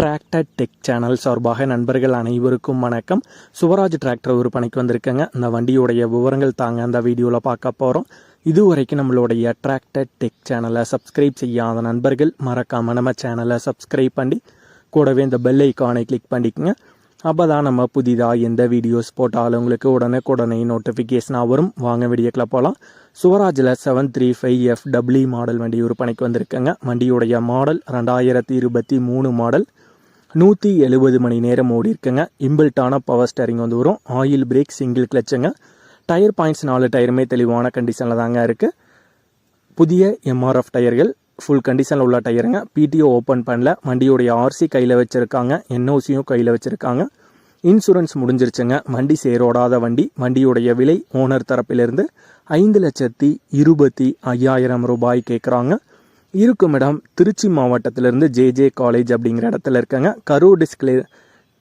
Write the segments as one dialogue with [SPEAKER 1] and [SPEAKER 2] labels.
[SPEAKER 1] Tractor tech channel சார்பாக நண்பர்கள் அனைவருக்கும் வணக்கம். சுவராஜ் டிராக்டர் விற்பனைக்கு வந்திருக்கேங்க. இந்த வண்டியோடைய விவரங்கள் தாங்க அந்த வீடியோவில் பார்க்க போகிறோம் இதுவரைக்கும் நம்மளுடைய டிராக்டர் டெக் சேனலை சப்ஸ்கிரைப் செய்யாத நண்பர்கள் மறக்காமல் நம்ம சேனலை சப்ஸ்கிரைப் பண்ணி கூடவே இந்த பெல் ஐக்கானை கிளிக் பண்ணிக்கோங்க. அப்போ தான் நம்ம புதிதாக எந்த வீடியோஸ் போட்டாலும் உங்களுக்கு உடனுக்குடனே நோட்டிஃபிகேஷனாக வரும். வாங்க வீடியோக்கில் போகலாம் சுவராஜில் seven three five F W model வண்டி விற்பனைக்கு வந்திருக்கேங்க. வண்டியுடைய மாடல் ரெண்டாயிரத்தி இருபத்தி மூணு மாடல் நூற்றி எழுபது மணி நேரம் ஓடி இருக்குங்க இம்பிள்ட்டான பவர் ஸ்டேரிங் வந்து வரும். ஆயில் பிரேக் சிங்கிள் கிளச்சுங்க டயர் பாயிண்ட்ஸ் நாலு டயருமே தெளிவான கண்டிஷனில் தாங்க இருக்குது புதிய எம்ஆர்எஃப் டயர்கள் ஃபுல் கண்டிஷனில் உள்ள டயருங்க பிடிஓ ஓப்பன் பண்ணல. வண்டியுடைய ஆர்சி கையில் வச்சுருக்காங்க. என்ஓசியும் கையில் வச்சுருக்காங்க. இன்சூரன்ஸ் முடிஞ்சிருச்சுங்க. வண்டி சேரோடாத வண்டி. வண்டியுடைய விலை ஓனர் தரப்பிலிருந்து ஐந்து லட்சத்தி இருபத்தி ஐயாயிரம் ரூபாய் கேட்குறாங்க இருக்கும் இடம் திருச்சி மாவட்டத்திலிருந்து ஜேஜே காலேஜ் அப்படிங்கிற இடத்துல இருக்காங்க. கரூர் டிஸ்கிலே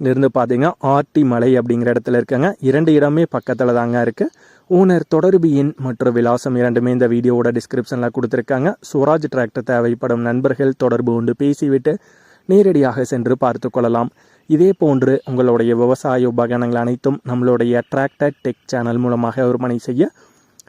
[SPEAKER 1] இருந்து பார்த்தீங்கன்னா ஆர்டி மலை அப்படிங்கிற இடத்துல இருக்காங்க. இரண்டு இடமே பக்கத்தில் தாங்க இருக்குது ஓனர் தொடர்பு எண் மற்றும் விலாசம் இரண்டுமே இந்த வீடியோவோட டிஸ்கிரிப்ஷனில் கொடுத்துருக்காங்க. சுவராஜ் டிராக்டர் தேவைப்படும் நண்பர்கள் தொடர்பு கொண்டு பேசிவிட்டு நேரடியாக சென்று பார்த்து கொள்ளலாம். இதே போன்று உங்களுடைய விவசாய உபகரணங்கள் அனைத்தும் நம்மளுடைய டிராக்டர் டெக் சேனல் மூலமாக விற்பனை செய்ய